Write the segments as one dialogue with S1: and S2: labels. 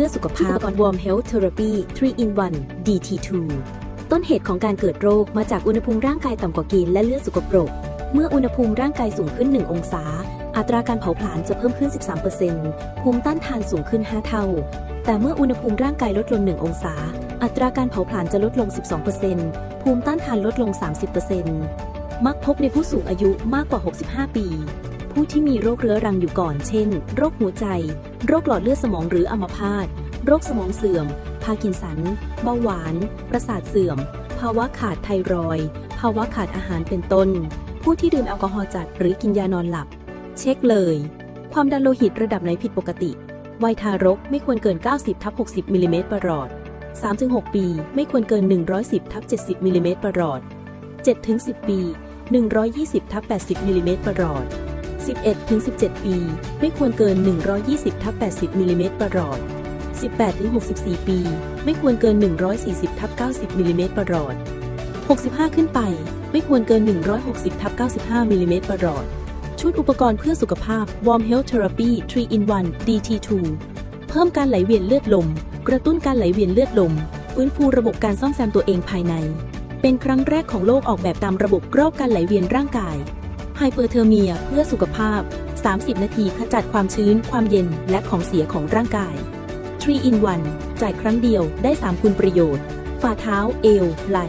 S1: ื่อสุขภาพ Warm Health Therapy 3 in 1 DT2 ต้นเหตุของการเกิดโรคมาจากอุณหภูมิร่างกายต่ำกว่าเกณฑ์และเลือดสุกปรก เมื่ออุณหภูมิร่างกายสูงขึ้น 1 องศา อัตราการเผาผลาญจะเพิ่มขึ้น 13%ภูมิต้านทานสูงขึ้น 5 เท่า แต่เมื่ออุณหภูมิร่างกายลดลง 1 องศา อัตราการเผาผลาญจะลดลง 12%ภูมิต้านทานลดลง 30%มักพบในผู้สูงอายุมากกว่า 65 ปี ผู้ที่มีโรคเรื้อรังอยู่ก่อน เช่น โรคหัวใจ โรคหลอดเลือดสมองหรืออัมพาต โรคสมองเสื่อม พาร์กินสัน เบาหวาน ประสาทเสื่อม ภาวะขาดไทรอยด์ภาวะขาดอาหารเป็นต้น ผู้ที่ดื่มแอลกอฮอล์จัดหรือกินยานอนหลับ เช็คเลย ความดันโลหิตระดับไหนผิดปกติ วัยทารกไม่ควรเกิน 90ทับ60มิลลิเมตรประหลอด 3-6 ปี ไม่ควรเกิน 110ทับ70มิลลิเมตรประหลอด7-10 ปี 120ทับ80มิลลิเมตรประหลอด 11-17 ปี ไม่ควรเกิน 120ทับ80มิลลิเมตรประหลอด 18-64 ปี ไม่ควรเกิน 140ทับ90มิลลิเมตรประหลอด 65 ขึ้นไป ไม่ควรเกิน 160ทับ95มิลลิเมตรประหลอด ชุดอุปกรณ์เพื่อสุขภาพ Warm Health Therapy 3 in 1 DT2 เพิ่มการไหลเวียนเลือดลม กระตุ้นการไหลเวียนเลือดลม ฟื้นฟูระบบการซ่อมแซมตัวเองภายใน เป็นครั้งแรกของโลกออกแบบตามระบบรอบการไหลเวียนร่างกาย ไฮเปอร์เทอร์เมียเพื่อสุขภาพ 30 นาทีขจัดความชื้น ความเย็น และของเสียของร่างกาย 3 in 1 จ่ายครั้งเดียวได้ 3 คุณประโยชน์ ฝ่าเท้า เอว ไหล่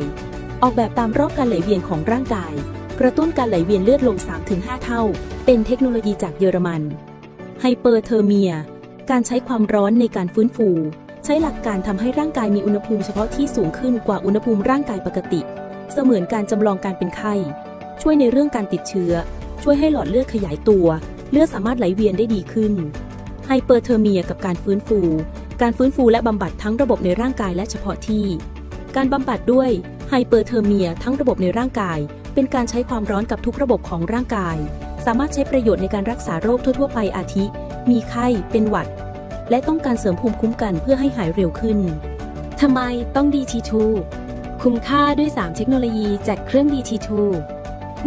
S1: ออกแบบตามรอบการไหลเวียนของร่างกาย กระตุ้นการไหลเวียนเลือดลง 3-5 เท่า เป็นเทคโนโลยีจากเยอรมัน ไฮเปอร์เทอร์เมีย การใช้ความร้อนในการฟื้นฟู ใช้หลักการทำให้ร่างกายมีอุณหภูมิเฉพาะที่สูงขึ้นกว่าอุณหภูมิร่างกายปกติ เสมือนการจำลองการเป็นไข้ ช่วยในเรื่องการติดเชื้อ ช่วยให้หลอดเลือดขยายตัว เลือดสามารถไหลเวียนได้ดีขึ้น ไฮเปอร์เทอร์เมียกับการฟื้นฟู การฟื้นฟูและบำบัดทั้งระบบในร่างกายและเฉพาะที่ การบำบัดด้วยไฮเปอร์เทอร์เมียทั้งระบบในร่างกาย เป็นการใช้ความร้อนกับทุกระบบของร่างกาย สามารถใช้ประโยชน์ในการรักษาโรคทั่ว ๆ ไปอาทิ มีไข้ เป็นหวัด และต้องการเสริมภูมิคุ้มกันเพื่อให้หายเร็วขึ้นทำไมต้อง DT2 คุ้มค่าด้วย 3 เทคโนโลยีจากเครื่อง DT2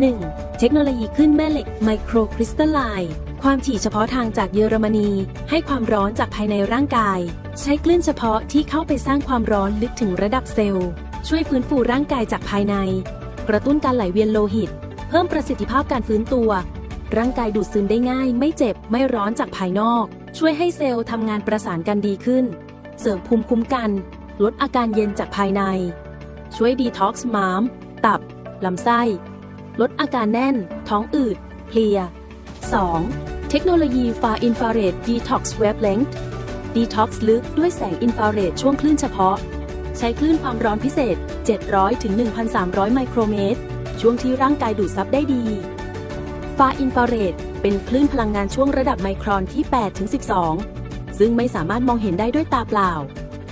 S1: 1. เทคโนโลยีขึ้นแม่เหล็กไมโครคริสตัลไลน์ความถี่เฉพาะทางจากเยอรมนี ให้ความร้อนจากภายในร่างกาย ใช้คลื่นเฉพาะที่เข้าไปสร้างความร้อนลึกถึงระดับเซลล์ ช่วยฟื้นฟูร่างกายจากภายใน กระตุ้นการไหลเวียนโลหิต เพิ่มประสิทธิภาพการฟื้นตัว ร่างกายดูดซึมได้ง่าย ไม่เจ็บไม่ร้อนจากภายนอก ช่วยให้เซลล์ทำงานประสานกันดีขึ้น เสริมภูมิคุ้มกัน ลดอาการเย็นจากภายใน ช่วยดีท็อกซ์ม้าม ตับลำไส้ ลดอาการแน่น ท้องอืด เพลีย 2. เทคโนโลยี Far Infrared Detox Wavelength Detox ลึกด้วยแสงอินฟราเรดช่วงคลื่นเฉพาะ ใช้คลื่นความร้อนพิเศษ 700 ถึง 1,300 ไมโครเมตร ช่วงที่ร่างกายดูดซับได้ดี ฟาอินฟราเรดเป็นคลื่นพลังงานช่วงระดับไมครอนที่ 8 ถึง 12 ซึ่งไม่สามารถมองเห็นได้ด้วยตาเปล่า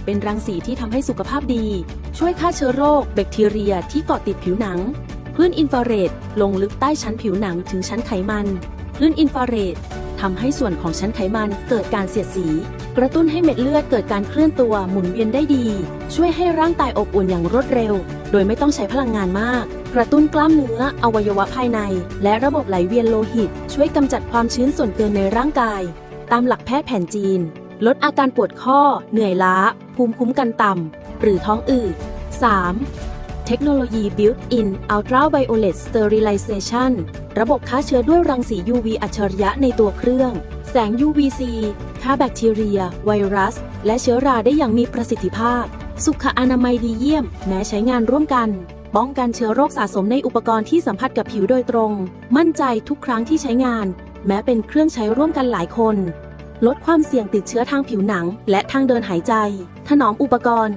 S1: เป็นรังสีที่ทำให้สุขภาพดี ช่วยฆ่าเชื้อโรค แบคทีเรียที่เกาะติดผิวหนัง ลื่นอินฟราเรดลงลึกใต้ชั้นผิวหนังถึงชั้นไขมันคลื่นอินฟราเรดทำให้ส่วนของชั้นไขมันเกิดการเสียดสี กระตุ้นให้เม็ดเลือดเกิดการเคลื่อนตัวหมุนเวียนได้ดี ช่วยให้ร่างกายอบอุ่นอย่างรวดเร็ว โดยไม่ต้องใช้พลังงานมาก กระตุ้นกล้ามเนื้อ อวัยวะภายใน และระบบไหลเวียนโลหิต ช่วยกำจัดความชื้นส่วนเกินในร่างกาย ตามหลักแพทย์แผนจีน ลดอาการปวดข้อ เหนื่อยล้า ภูมิคุ้มกันต่ำหรือท้องอืด 3. เทคโนโลยี Built-in Ultraviolet Sterilization ระบบฆ่าเชื้อด้วยรังสี UV อัจฉริยะในตัวเครื่อง แสง UVC ฆ่าแบคทีเรีย ไวรัส และเชื้อราได้อย่างมีประสิทธิภาพ สุขอนามัยดีเยี่ยม แม้ใช้งานร่วมกัน ป้องกันเชื้อโรคสะสมในอุปกรณ์ที่สัมผัสกับผิวโดยตรง มั่นใจทุกครั้งที่ใช้งาน แม้เป็นเครื่องใช้ร่วมกันหลายคน ลดความเสี่ยงติดเชื้อทางผิวหนัง และทางเดินหายใจ ถนอมอุปกรณ์